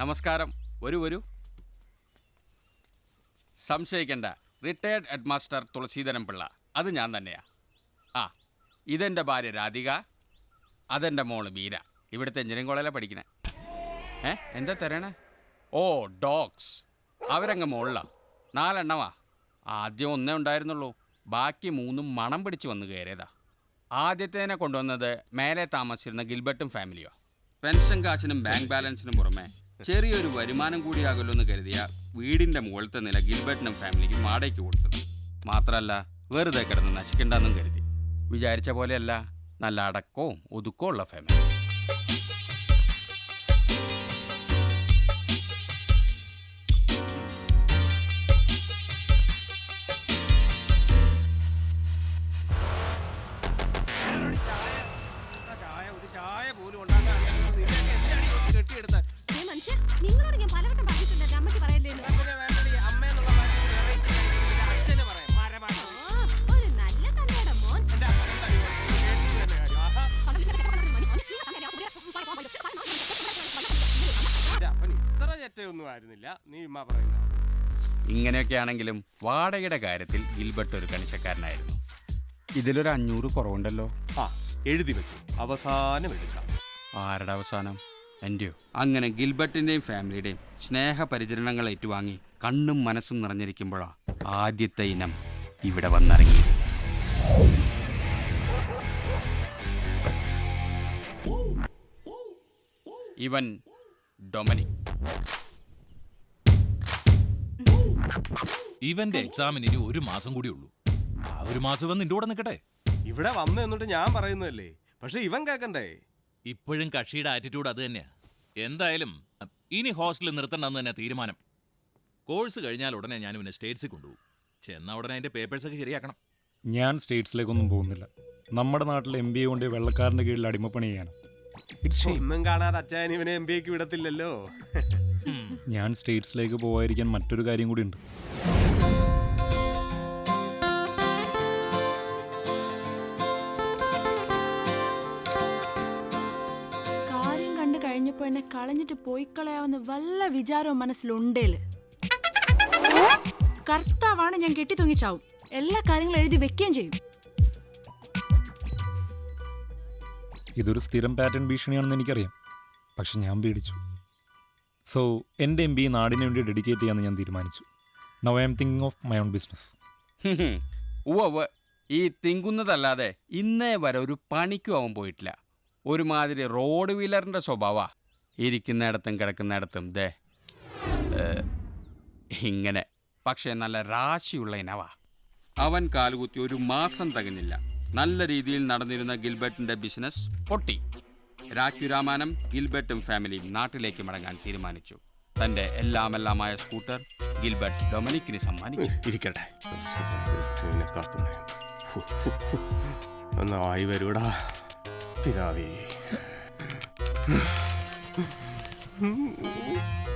നമസ്കാരം. ഒരു വരൂ. സംശയിക്കേണ്ട. റിട്ടയർഡ് ഹെഡ്മാസ്റ്റർ തുളസീധരൻ പിള്ള അത് ഞാൻ തന്നെയാ. ആ ഇതെന്റെ ഭാര്യ രാധിക. അതെന്റെ മോൾ മീര. ഇവിടുത്തെ എഞ്ചിനീയറിംഗ് കോളേജിലാണ് പഠിക്കണേ. ഏ എന്താ തരണേ? ഓ ഡോഗ്സ് അവരങ്ങ് മുകളിലാണ് നാലെണ്ണമാ ആദ്യം ഒന്നേ ഉണ്ടായിരുന്നുള്ളൂ. ബാക്കി മൂന്നും മണം പിടിച്ച് വന്ന് കയറിയതാ. ആദ്യത്തേനെ കൊണ്ടുവന്നത് മേലെ താമസിച്ചിരുന്ന ഗിൽബർട്ടും ഫാമിലിയോ പെൻഷൻ കാശിനും ബാങ്ക് ബാലൻസിനും പുറമെ ചെറിയൊരു വരുമാനം കൂടിയാകല്ലോ കരുതിയ വീടിന്റെ മുകളിലത്തെ നില ഗിൽബർട്ടിനും ഫാമിലിക്ക് വാടകയ്ക്ക് കൊടുത്തത്. മാത്രമല്ല വെറുതെ കിടന്ന് നശിക്കണ്ടെന്നും കരുതി. വിചാരിച്ച പോലെയല്ല നല്ല അടക്കവും ഒതുക്കവും ഉള്ള ഫാമിലി ആയിരുന്നില്ല. നീ ഉമ്മ പറയുന്ന ഇങ്ങനെയൊക്കെ ആണെങ്കിലും വാടകയുടെ കാര്യത്തിൽ ഗിൽബർട്ട് ഒരു കണിശക്കാരനായിരുന്നു. ഇതിലൊരു അഞ്ഞൂറ് കുറവുണ്ടല്ലോ. ആ എഴുതി വെച്ചു. അവസാനം എടുക്കാം. ആരുടെ അവസാനം? എന്റെയോ അങ്ങനെ ഗിൽബർട്ടിന്റെയും ഫാമിലിയുടെയും സ്നേഹപരിചരണങ്ങൾ ഏറ്റുവാങ്ങി കണ്ണും മനസ്സും നിറഞ്ഞിരിക്കുമ്പോഴാ ആദ്യത്തെ ഇനം ഇവിടെ വന്നിറങ്ങി ഇവൻ ഡൊമനിക്. ഇവന്റെ എക്സാമിന് ഇനി ഒരു മാസം കൂടി ഉള്ളൂ. ആ ഒരു മാസം വന്ന് നിന്റെ കൂടെ നിൽക്കട്ടെ. ഇവിടെ വന്നു എന്നിട്ട് ഞാൻ പറയുന്നതല്ലേ? പക്ഷെ ഇവൻ കേക്കണ്ടേ? ഇപ്പോഴും കക്ഷിയുടെ ആറ്റിറ്റ്യൂഡ് അത് തന്നെയാ. എന്തായാലും ഇനി ഹോസ്റ്റലിൽ നിർത്തണ്ടെന്ന് തന്നെ തീരുമാനം. കോഴ്സ് കഴിഞ്ഞാൽ ഉടനെ ഞാൻ ഇവനെ സ്റ്റേറ്റ്സിൽ കൊണ്ടുപോകും. ചെന്ന ഉടനെ അതിന്റെ പേപ്പേഴ്സ് ഒക്കെ ശരിയാക്കണം. ഞാൻ സ്റ്റേറ്റ്സിലേക്കൊന്നും പോകുന്നില്ല. നമ്മുടെ നാട്ടിൽ എം ബി എ കൊണ്ട് വെള്ളക്കാരന്റെ കീഴിൽ അടിമപ്പണിയാണ് ചെയ്യണം. ഇറ്റ്സ് ഒന്നും കാണാതെ അച്ഛൻ ഇവനെ എം ബി എക്ക് വിടത്തില്ലല്ലോ. ഞാൻ സ്റ്റേറ്റ്സിലേക്ക് പോകാതിരിക്കാൻ മറ്റൊരു കാര്യം കൂടി ഉണ്ട് കാര്യം കണ്ടു കഴിഞ്ഞപ്പോ എന്നെ കളഞ്ഞിട്ട് പോയി കളയാവുന്ന വല്ല വിചാരവും മനസ്സിലുണ്ടേൽ കർത്താവാണ് ഞാൻ കെട്ടി തൂങ്ങിച്ചാവും. എല്ലാ കാര്യങ്ങളും എഴുതി വെക്കുകയും ചെയ്യും. ഇതൊരു സ്ഥിരം പാറ്റേൺ ഭീഷണിയാണെന്ന് എനിക്കറിയാം. പക്ഷെ ഞാൻ പേടിച്ചു. സോ എന്റെ എം ബി നാടിന് വേണ്ടി ഡെഡിക്കേറ്റ് ചെയ്യാമെന്ന് ഞാൻ തീരുമാനിച്ചു. Now I'm thinking of my own business ഈ തിങ്കുന്നതല്ലാതെ ഇന്നേ വരെ ഒരു പണിക്കും അവൻ പോയിട്ടില്ല. ഒരുമാതിരി റോഡ് വീലറിന്റെ സ്വഭാവ. ഇരിക്കുന്നിടത്തും കിടക്കുന്നിടത്തും ദേ ഇങ്ങനെ. പക്ഷേ നല്ല രാശിയുള്ള ഇനവാ. അവൻ കാലുകുത്തി ഒരു മാസം തികഞ്ഞില്ല നല്ല രീതിയിൽ നടന്നിരുന്ന ഗിൽബർട്ടിന്റെ ബിസിനസ് പൊട്ടി. രാഖ്യുരാമാനം ഗിൽബർട്ടും ഫാമിലിയും നാട്ടിലേക്ക് മടങ്ങാൻ തീരുമാനിച്ചു. തന്റെ എല്ലാമെല്ലാമായ സ്കൂട്ടർ ഗിൽബർട്ട് ഡൊമിനിക്കിന് സമ്മാനിച്ചു. ഇരിക്കട്ടെ. ഒന്നായി വരൂടാ പിതാവേ.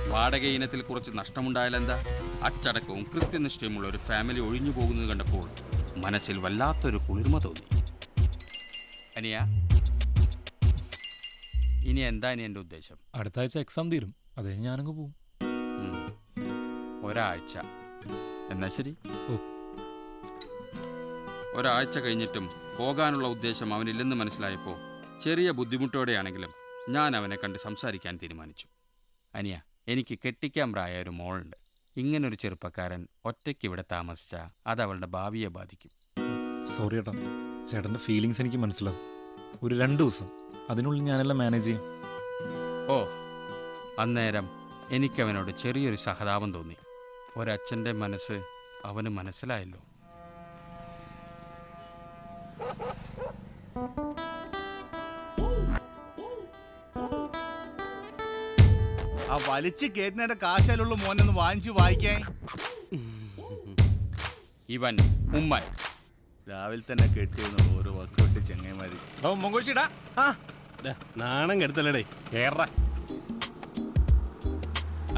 വാടക ഇനത്തിൽ കുറച്ച് നഷ്ടമുണ്ടായാലെന്താ അച്ചടക്കവും കൃത്യനിഷ്ഠയുമുള്ള ഒരു ഫാമിലി ഒഴിഞ്ഞു പോകുന്നത് കണ്ടപ്പോൾ മനസ്സിൽ വല്ലാത്തൊരു കുളിർമ തോന്നി. അനിയ ഇനി എന്താ ഇനി എന്റെ ഉദ്ദേശം? അടുത്ത ആഴ്ച എക്സാം തീരും. അതേ ഞാനങ്ങ് പോവും. ഉം. ഒരാഴ്ച. എന്നാ ശരി? ഓ. ഒരാഴ്ച കഴിഞ്ഞിട്ടും പോകാനുള്ള ഉദ്ദേശം അവനില്ലെന്ന് മനസ്സിലായപ്പോൾ ചെറിയ ബുദ്ധിമുട്ടോടെയാണെങ്കിലും ഞാൻ അവനെ കണ്ട് സംസാരിക്കാൻ തീരുമാനിച്ചു. അനിയ എനിക്ക് കെട്ടിക്കാൻ പ്രായ ഒരു മോളുണ്ട്. ഇങ്ങനൊരു ചെറുപ്പക്കാരൻ ഒറ്റയ്ക്ക് ഇവിടെ താമസിച്ചാൽ അത് അവളുടെ ഭാവിയെ ബാധിക്കും. സോറി ഏട്ടാ. ചേട്ടന്റെ ഫീലിങ്സ് എനിക്ക് മനസ്സിലാവും. ഒരു രണ്ട് ദിവസം. അതിനുള്ളിൽ ഞാനെല്ലാം മാനേജ് ചെയ്യും. ഓ അന്നേരം എനിക്കവനോട് ചെറിയൊരു സഹതാപം തോന്നി. ഒരച്ഛന്റെ മനസ്സ് അവന് മനസ്സിലായല്ലോ. ആ വലിച്ച് കേറ്റിനയുടെ കാശാലുള്ള മോനൊന്ന് വാങ്ങിച്ചു വായിക്കാൻ. ഇവൻ ഉമ്മൻ. രാവിലെ തന്നെ കെട്ടിയെന്ന് ഓരോ വക്കോട്ട് ചെങ്ങൈമാര് മൊങ്കോഷിടാ ആ നാണം കെടുത്തല്ലേടേ. കേറ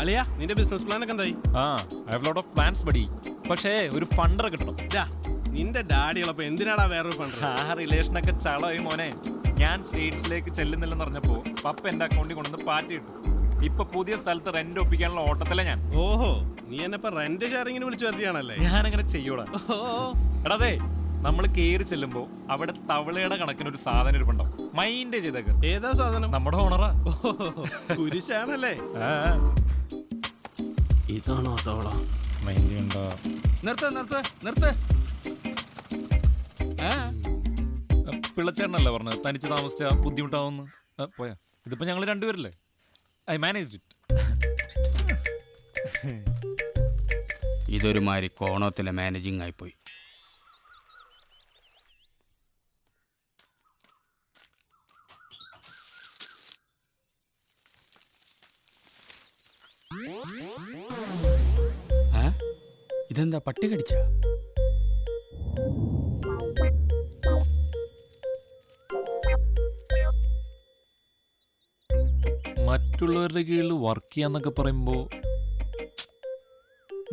അളിയ നിന്റെ ബിസിനസ് പ്ലാൻ ഒക്കെ എന്തായി? ആ I have lot of plans buddy പക്ഷേ ഒരു ഫണ്ടർ കിട്ടണം. ഡാ നിന്റെ ഡാഡി ഉള്ളപ്പോ എന്തിനാടാ വേറൊരു ഫണ്ടർ ആ റിലേഷൻ ഒക്കെ ചളമായി മോനെ. ഞാൻ സ്റ്റേറ്റ്സിലേക്ക് ചെല്ലുന്നില്ലെന്ന് പറഞ്ഞപ്പോ പപ്പ എന്റെ അക്കൗണ്ടിൽ കൊണ്ടുവന്ന് പാറ്റി ഇട്ടു. ഇപ്പൊ പുതിയ സ്ഥലത്ത് റെന്റ് ഒപ്പിക്കാനുള്ള ഓട്ടത്തില ഞാൻ. ഓഹോ നീ എന്നെ റെന്റ് ഷെയറിങ്ങിന് വിളിച്ചു വരുത്തിയാണല്ലേ? ഞാൻ അങ്ങനെ ചെയ്യൂടാ എടാ അതെ നമ്മൾ കേറി ചെല്ലുമ്പോ അവിടെ തവളയുടെ കണക്കിന് ഒരു സാധനം ഇരിപ്പുണ്ടാവും. മൈൻഡ് ചെയ്തേക്ക് ഏതാ സാധനം? നമ്മുടെ ഓണറാ കുരിശാണല്ലേ? ഇതാണോ തവള? മൈൻഡ് ഉണ്ടോ നിർത്ത് നിർത്ത് നിർത്ത്. പിള്ളച്ചേട്ടനല്ലേ പറഞ്ഞത്? തനിച്ച് താമസിച്ച ബുദ്ധിമുട്ടാവുന്നു. പോയാ. ഇതിപ്പോ ഞങ്ങൾ രണ്ടുപേരല്ലേ? ഐ മാനേജ് ഇറ്റ് ഇതൊരുമാതിരി കോണത്തിലെ മാനേജിങ് ആയിപ്പോയി ഇതെന്താ പട്ടി കടിച്ച? മറ്റുള്ളവരുടെ കീഴിൽ വർക്ക് ചെയ്യാന്നൊക്കെ പറയുമ്പോ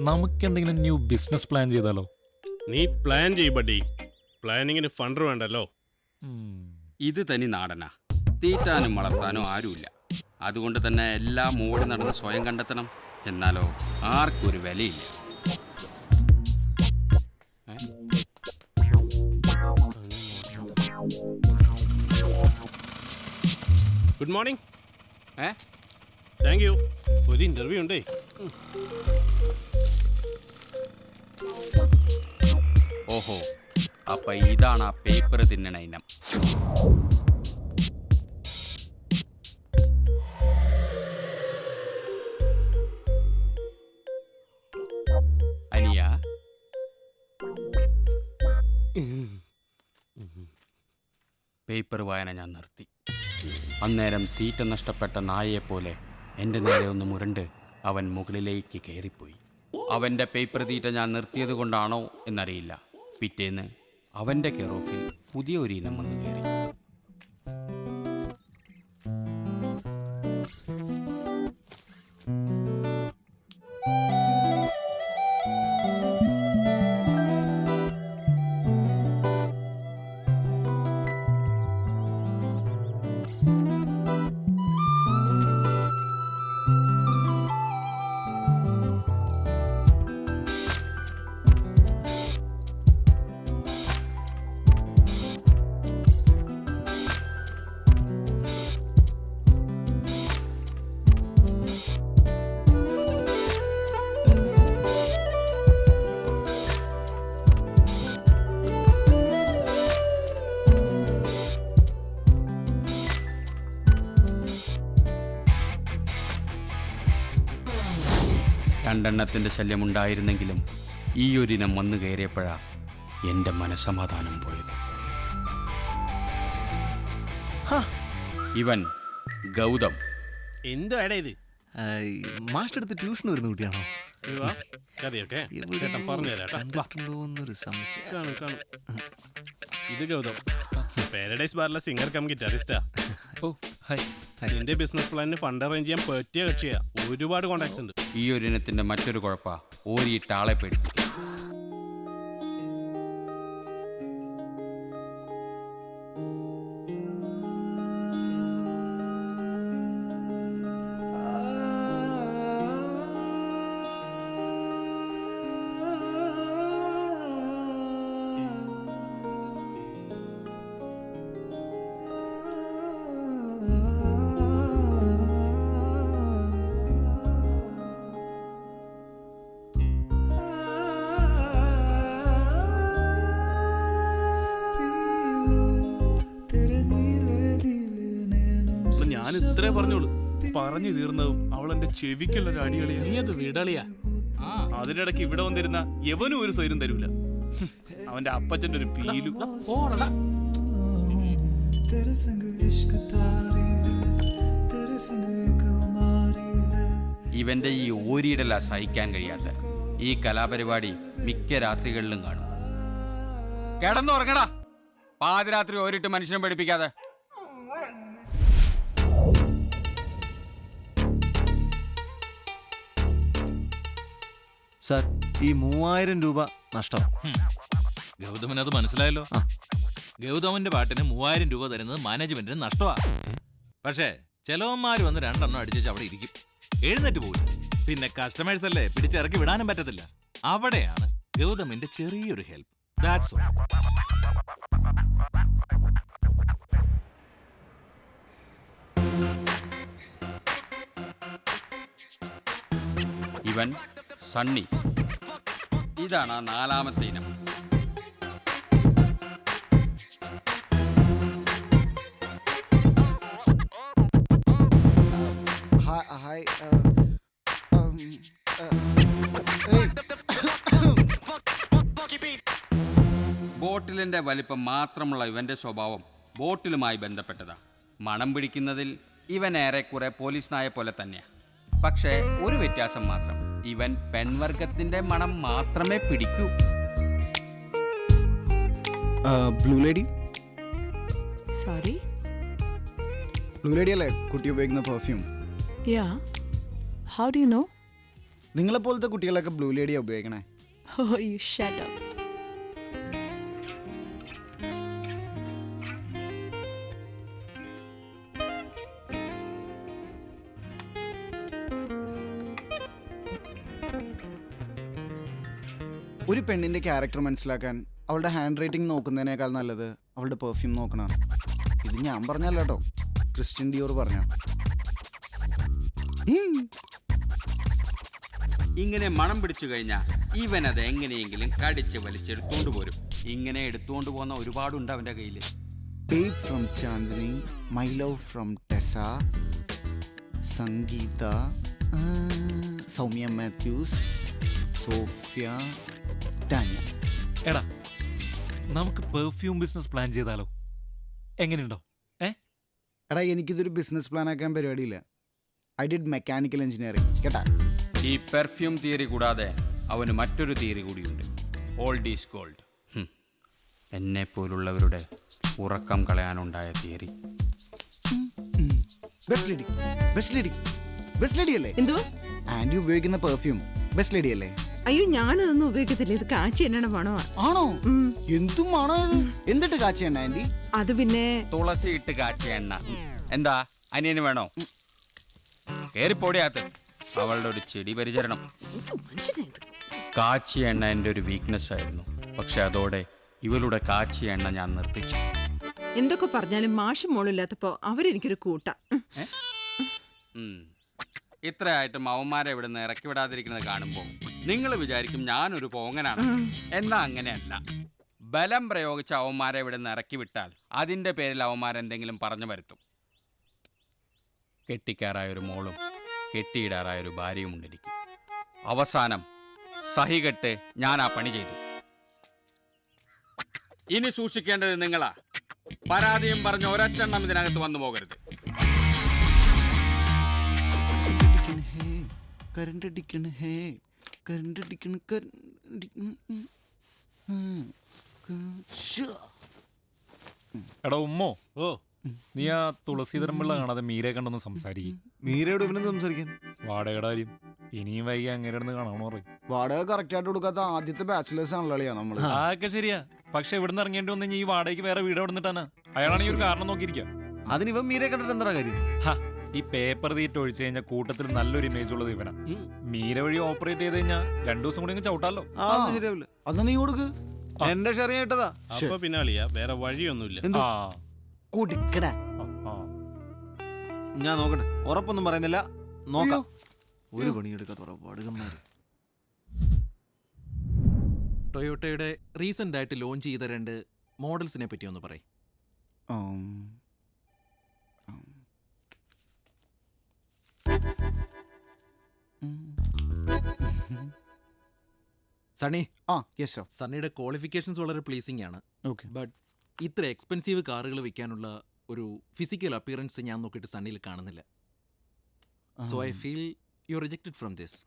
നമുക്ക് എന്തെങ്കിലും ന്യൂ ബിസിനസ് പ്ലാൻ ചെയ്താലോ? നീ പ്ലാൻ ചെയ് ബഡി പ്ലാനിങ്ങിന് ഫണ്ട് വേണ്ടല്ലോ. ഇത് തനി നാടനാ. തീറ്റാനും വളർത്താനും ആരുമില്ല. അതുകൊണ്ട് തന്നെ എല്ലാം ഓടി നടന്ന് സ്വയം കണ്ടെത്തണം. എന്നാലോ ആർക്കും ഒരു വിലയില്ല. ഗുഡ് മോർണിംഗ് ഏ? താങ്ക് യു ഒരു ഇന്റർവ്യൂ ഉണ്ടേ. ഓഹോ അപ്പൊ ഇതാണ് ആ പേപ്പർ തിന്നണ ഇനം. അനിയ? പേപ്പർ വായന ഞാൻ നിർത്തി. അന്നേരം തീറ്റ നഷ്ടപ്പെട്ട നായയെപ്പോലെ എന്റെ നേരെ ഒന്ന് മുരണ്ട് അവൻ മുകളിലേക്ക് കയറിപ്പോയി. അവന്റെ പേപ്പർ തീറ്റ ഞാൻ നിർത്തിയത് കൊണ്ടാണോ എന്നറിയില്ല. പിറ്റേന്ന് അവന്റെ കെറോഫിൽ പുതിയ ഒരു ഇനം വന്നു കയറി. രണ്ടെണ്ണത്തിന്റെ ശല്യമുണ്ടായിരുന്നെങ്കിലും ഈ ഒരിനം വന്നു കയറിയപ്പോഴാ എന്റെ മനസമാധാനം പോയത്. ഇവൻ ഗൗതം. എന്തോ എടാ ഇത്? മാസ്റ്റർ അടുത്ത് ട്യൂഷൻ വരുന്ന കുട്ടിയാണോ? ഇത് വാ, കറിയൊക്കെ ചേട്ടൻ പറഞ്ഞുതരാം കേട്ടോ. വാ, കണ്ടിട്ടുണ്ടോന്നൊരു സംശയം. കാണും, കാണും. ഇത് ഗൗതം. പാരഡൈസ് ബാറിലെ സിംഗർ കം ഗിറ്റാറിസ്റ്റാ ഓ ഹായ് നിന്റെ ബിസിനസ് പ്ലാനിന് ഫണ്ട് അറേഞ്ച് ചെയ്യാൻ പറ്റിയ കക്ഷിയാ. ഒരുപാട് കോണ്ടാക്ട്സ് ഉണ്ട്. ഈ ഒരു ഇനത്തിന്റെ മറ്റൊരു കുഴപ്പ. ഓരിയിട്ട് ആളെ പേടിപ്പിക്കും. ഇത്രേ പറഞ്ഞോളൂ. പറഞ്ഞു തീർന്നതും അവൾ എന്റെ ചെവിക്കുള്ള ഒരു അടികളിയാ നീ അത് വിടളിയാ. ആ. അതിനിടയ്ക്ക് ഇവിടെ വന്നിരുന്ന എവനും ഒരു സ്വൈരം തരൂല. അവന്റെ അപ്പച്ചന്റെ ഒരു പീലും. ഇവന്റെ ഈ ഓരിയിടല സഹിക്കാൻ കഴിയാത്ത ഈ കലാപരിപാടി മിക്ക രാത്രികളിലും കാണും. കിടന്നുറങ്ങടാ. പാതിരാത്രി ഓരിട്ട് മനുഷ്യനെ പഠിപ്പിക്കാതെ. സാർ ഈ മൂവായിരം രൂപ നഷ്ടം. ഗൗതമന് അത് മനസ്സിലായല്ലോ. ഗൗതമന്റെ പാട്ടിന് മൂവായിരം രൂപ തരുന്നത് മാനേജ്മെന്റിന് നഷ്ടമാ. പക്ഷേ ചെലവന്മാര് വന്ന് രണ്ടെണ്ണം അടിച്ചു അവിടെ ഇരിക്കും. എഴുന്നേറ്റ് പോലും പിന്നെ കസ്റ്റമേഴ്സ് അല്ലേ പിടിച്ചിറക്കി വിടാനും പറ്റത്തില്ല. അവിടെയാണ് ഗൗതമിന്റെ ചെറിയൊരു ഹെൽപ്പ് ദാറ്റ്സ് ഇവൻ സണ്ണി. ഇതാണ് ആ നാലാമത്തെ ഇനം. ഹായ് ബോട്ടിലിന്റെ വലിപ്പം മാത്രമുള്ള ഇവന്റെ സ്വഭാവം ബോട്ടിലുമായി ബന്ധപ്പെട്ടതാ. മണം പിടിക്കുന്നതിൽ ഇവൻ ഏറെക്കുറെ പോലീസ് നായ പോലെ തന്നെയാ. പക്ഷേ ഒരു വ്യത്യാസം മാത്രം. ഇവൻ പെൺവർഗത്തിന്റെ മണം മാത്രമേ പിടിക്കൂ. Blue lady sorry blue lady അല്ലേ? കുട്ടി ഉപയോഗിക്കുന്ന perfume yeah how do you know നിങ്ങളെ പോലത്തെ കുട്ടികളൊക്കെ ബ്ലൂ ലേഡിയാ ഉപയോഗിക്കണേ? ഓ യു ഷട്ട് അപ്പ് ഒരു പെണ്ണിന്റെ ക്യാരക്ടർ മനസ്സിലാക്കാൻ അവളുടെ ഹാൻഡ് റൈറ്റിംഗ് നോക്കുന്നതിനേക്കാൾ നല്ലത് അവളുടെ പെർഫ്യൂം നോക്കണം ഇത് ഞാൻ പറഞ്ഞല്ല കേട്ടോ. ക്രിസ്ത്യൻ ഡിയോർ പറഞ്ഞ. ഇങ്ങനെ മണം പിടിച്ചു കഴിഞ്ഞാൽ ഇവൻ അത് എങ്ങനെയെങ്കിലും കടിച്ച് വലിച്ചെടുത്തോണ്ട് പോരും. ഇങ്ങനെ എടുത്തുകൊണ്ട് പോകുന്ന ഒരുപാടുണ്ട് അവന്റെ കയ്യിൽ Babe from Chandini my love from Tessa Sangeetha Soumya Mathews Sophia Tania എടാ നമുക്ക് പെർഫ്യൂം ബിസിനസ് പ്ലാൻ ചെയ്താലോ? എങ്ങനെയുണ്ടോ? ഏ? എടാ എനിക്കിതൊരു ബിസിനസ് പ്ലാൻ ആക്കാൻ പരിപാടിയില്ല. ഐ ഡിഡ് മെക്കാനിക്കൽ എഞ്ചിനീയറിംഗ് കേട്ടാ? ഈ പെർഫ്യൂം തിയറി കൂടാതെ അവന് മറ്റൊരു തിയറി കൂടിയുണ്ട്. ഓൾഡ് ഈസ് ഗോൾഡ് എന്നെ പോലുള്ളവരുടെ ഉറക്കം കളയാനുണ്ടായ theory best lady best lady best lady അല്ലേ? എന്തോ ആൻഡി ഉപയോഗിക്കുന്ന പെർഫ്യൂം ബെസ്റ്റ് ലേഡി അല്ലേ? അയ്യോ ഞാനതൊന്നും ഉപയോഗിക്കത്തില്ല. ഇത് കാച്ചി എണ്ണ പണമാ ആണോ? ഉം. എന്തും ആണോ ഇത്? കാച്ചി എണ്ണ ആന്റി? അത് പിന്നെ തുളസി ഇട്ട് കാച്ചിയ എണ്ണ. എന്താ? അനിയന് വേണോ? കേറിപ്പോടിയാത്ത് അവളുടെ ഒരു ചെടി പരിചരണം. കാച്ചിയ എണ്ണ എന്റെ ഒരു വീക്ക്നെസ് ആയിരുന്നു. പക്ഷെ അതോടെ ഇവളുടെ കാച്ചിയ എണ്ണ ഞാൻ നിർത്തിച്ചു. എന്തൊക്കെ പറഞ്ഞാലും മാഷും മോളില്ലാത്തപ്പോ അവരെനിക്കൊരു കൂട്ട. ഉം. ഇത്രയായിട്ടും അവന്മാരെ ഇവിടെ നിന്ന് ഇറക്കി വിടാതിരിക്കുന്നത് കാണുമ്പോൾ നിങ്ങൾ വിചാരിക്കും ഞാനൊരു പോങ്ങനാണ്. എന്നാ അങ്ങനെയല്ല. ബലം പ്രയോഗിച്ച അവന്മാരെ ഇവിടെ നിന്ന് ഇറക്കി വിട്ടാൽ അതിന്റെ പേരിൽ അവന്മാരെന്തെങ്കിലും പറഞ്ഞു വരുത്തും. കെട്ടിക്കാറായ ഒരു മോളും കെട്ടിയിടാറായ ഒരു ഭാര്യയും ഉണ്ടെനിക്ക്. അവസാനം സഹികെട്ട് ഞാൻ ആ പണി ചെയ്തു. ഇനി സൂക്ഷിക്കേണ്ടത് നിങ്ങളാ. പരാതിയും പറഞ്ഞ് ഒരൊറ്റെണ്ണം ഇതിനകത്ത് വന്നു പോകരുത്. കരണ്ട് അടിക്കണ ഹേ കരണ്ട് അടിക്കണ. എടാ ഉമ്മോ? ഓ. നീ ആ തുളസീധരം പിള്ള കാണാതെ മീരെ കണ്ടൊന്ന് സംസാരിക്കും. മീരയോട് ഇവനെന്ത് സംസാരിക്കാൻ? വാടകയുടെ കാര്യം. ഇനിയും വൈകി അങ്ങനെ ഇരുന്ന് കാണാമെന്ന് പറയും. വാടക കറക്റ്റ് ആയിട്ട് കൊടുക്കാത്ത ആദ്യത്തെ ബാച്ചിലേഴ്സ് ആണല്ലോ അളിയാ നമ്മൾ അതൊക്കെ ശരിയാ. പക്ഷെ ഇവിടുന്ന് ഇറങ്ങേണ്ടി വന്നു കഴിഞ്ഞാൽ ഈ വാടകയ്ക്ക് വേറെ വീട് അവിടെ നിന്നിട്ടാണ് അയാളാണെങ്കിൽ ഒരു കാരണം നോക്കിയിരിക്കുക അതിന് ഇവൻ മീരയെ കണ്ടിട്ട് എന്താ കാര്യം? ഈ പേപ്പർ തീറ്റ ഒഴിച്ചു കഴിഞ്ഞാൽ കൂട്ടത്തിൽ നല്ലൊരു ഇമേജ് ഉള്ളത് ഇവന. മീര വഴി ഓപ്പറേറ്റ് ചെയ്ത് കഴിഞ്ഞാൽ രണ്ടു ദിവസം കൂടി ചവിട്ടാലോ? ആ ഒന്നും ശരിയാവില്ല. അന്ന് നീ കൊടുക്ക്. എന്റെ കേട്ടതാ അപ്പൊ പിന്നെ അളിയാ വേറെ വഴിയൊന്നുമില്ല. എന്ത്? ആ. കൊടുക്കട. ആ, ആ. ഞാൻ നോക്കട്ടെ. ഉറപ്പൊന്നും പറയുന്നില്ല. നോക്കാം. ഒരു പണിയെടുക്കാത്ത പാടുകന്മാര് ടൊയോട്ടയുടെ റീസെന്റ് ആയിട്ട് ലോഞ്ച് ചെയ്ത രണ്ട് മോഡൽസിനെ പറ്റി ഒന്ന് പറയും. സണ്ണി. ആ യെസ് സർ സണ്ണിയുടെ ക്വാളിഫിക്കേഷൻസ് വളരെ പ്ലീസിംഗ് ആണ്. ഓക്കെ ബട്ട് ഇത്ര എക്സ്പെൻസീവ് കാറുകൾ വിൽക്കാനുള്ള ഒരു ഫിസിക്കൽ അപ്പിയറൻസ് ഞാൻ നോക്കിയിട്ട് സണ്ണിയിൽ കാണുന്നില്ല. So I feel you rejected from this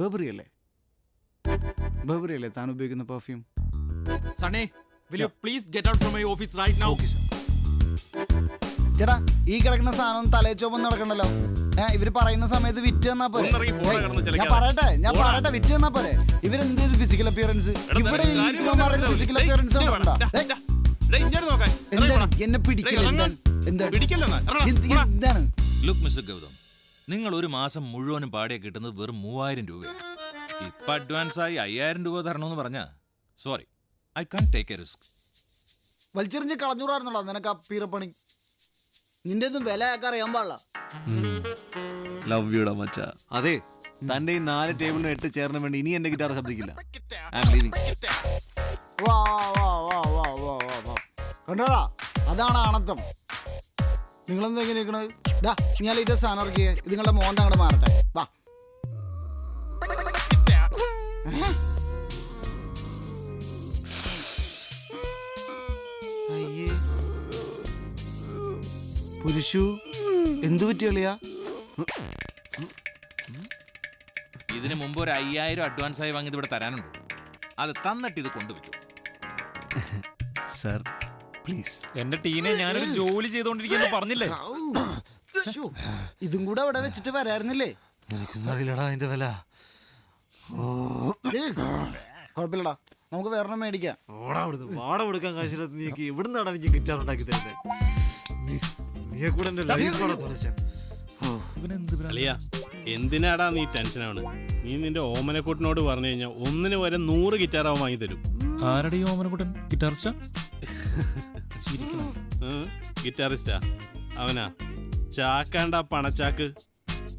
Burberry അല്ലേ ബബറി അല്ലേ താൻ ഉപയോഗിക്കുന്ന perfume Sunny. Will you please get out from my office right now ചേട്ടാ ഈ കിടക്കുന്ന സാധനം തലേ ചോപ്പം നടക്കണ്ടല്ലോ. ഏഹ് ഇവർ പറയുന്ന സമയത്ത് വിറ്റ് തന്നാ പോരെ. ഒന്നിറങ്ങി പോടാ ഞാൻ. പറയട്ടെ ഞാൻ പോടാ. പറയട്ടെ വിറ്റ് തന്നാ പോരെ. ഇവരെന്ത് ഫിസിക്കൽ അപ്പിയറൻസ് എടാ, ഇവിടെ നിനക്ക് കാര്യം ഫിസിക്കൽ അപ്പിയറൻസ് മതി. ഉണ്ടോ ഡേയ്, ഡാ, ഡേയ്, ഇങ്ങോട്ട് നോക്കാൻ. ഇറങ്ങി എന്താണ്? പോടാ. എന്നെ പിടിക്കില്ല ഡേയ്, എന്താണ്? എന്താണ്? പിടിക്കല്ലെന്ന്. ഇറങ്ങടാ, എന്ത്- പോടാ. എന്താണ്? ലുക്ക് മിസ്റ്റർ ഗൗതം നിങ്ങൾ ഒരു മാസം മുഴുവനും പാടിയ കിട്ടുന്നത് വെറും മൂവായിരം രൂപയാണ്. ഇപ്പൊ അഡ്വാൻസ് ആയി അയ്യായിരം രൂപ തരണമെന്ന് പറഞ്ഞാ sorry I can take a risk വലിച്ചെറിഞ്ഞ് കളഞ്ഞൂറായിരുന്നോടാ നിനക്ക് ആ പീറപ്പണി നിന്റെ ഒന്നും വില ആക്കാൻ അറിയാൻ പാടില്ല. ലവ് യുടാ മച്ച. അതെ തന്റെ ഈ നാല് ടേബിളിന് എട്ട് ചേർന്ന് വേണ്ടി ഇനി എന്റെ ഗിറ്റാർ ശബ്ദിക്കില്ല. ഐ ആം ലീവിംഗ് വാ വാ വാ വാ വാ വാ വാ. കണ്ടോടാ അതാണ് ആണത്തം. നിങ്ങളെന്താ ഇങ്ങനെ ഇരിക്കണത്? ഡാ ഞാൻ ഇതേ സാധനം ഇറക്കിയേ. ഇത് നിങ്ങളുടെ മോന്ത അങ്ങോട്ട് മാറട്ടെ. പുരുഷു എന്തു പറ്റിയളിയാ ഇതിനു മുമ്പ് ഒരു അയ്യായിരം അഡ്വാൻസ് ആയി വാങ്ങി ഇവിടെ തരാനുണ്ട്. അത് തന്നിട്ട് ഇത് കൊണ്ടുവയ്ക്കും. Sir please. എന്റെ ടീനെ ഞാനൊരു ജോലി ചെയ്തോണ്ടിരിക്കുന്നു പറഞ്ഞില്ലേ? ശ്ശോ, ഇതും കൂടെ അവിടെ വെച്ചിട്ട് വരായിരുന്നില്ലേ നിനക്കൊന്നും അറിയില്ലടാ അതിന്റെ വില. ഇത് കുഴപ്പമില്ലടാ. നമുക്ക് വേറെ മേടിക്കാം. ഓടാ അവിടുന്ന് വാട കൊടുക്കാൻ കാശില്ലാത്ത നീക്ക് എവിടുന്നാണ് എനിക്ക് ഗിറ്റാർ ഉണ്ടാക്കി തരുന്നത് അളിയ എന്തിനാടാ നീ ടെൻഷനാണ് നീ നിന്റെ ഓമനക്കൂട്ടിനോട് പറഞ്ഞു കഴിഞ്ഞാൽ ഒന്നിന് വരെ നൂറ് ഗിറ്റാർ അവൻ വാങ്ങി തരും. ആരുടെ ഈ ഓമനക്കുട്ടൻ? ഗിറ്റാറിസ്റ്റാ ഗിറ്റാറിസ്റ്റാ അവനാ. ചാക്കാണ്ട പണച്ചാക്ക്.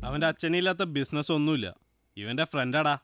അവന്റെ അച്ഛനില്ലാത്ത ബിസിനസ് ഒന്നുമില്ല. ഇവന്റെ ഫ്രണ്ടാടാ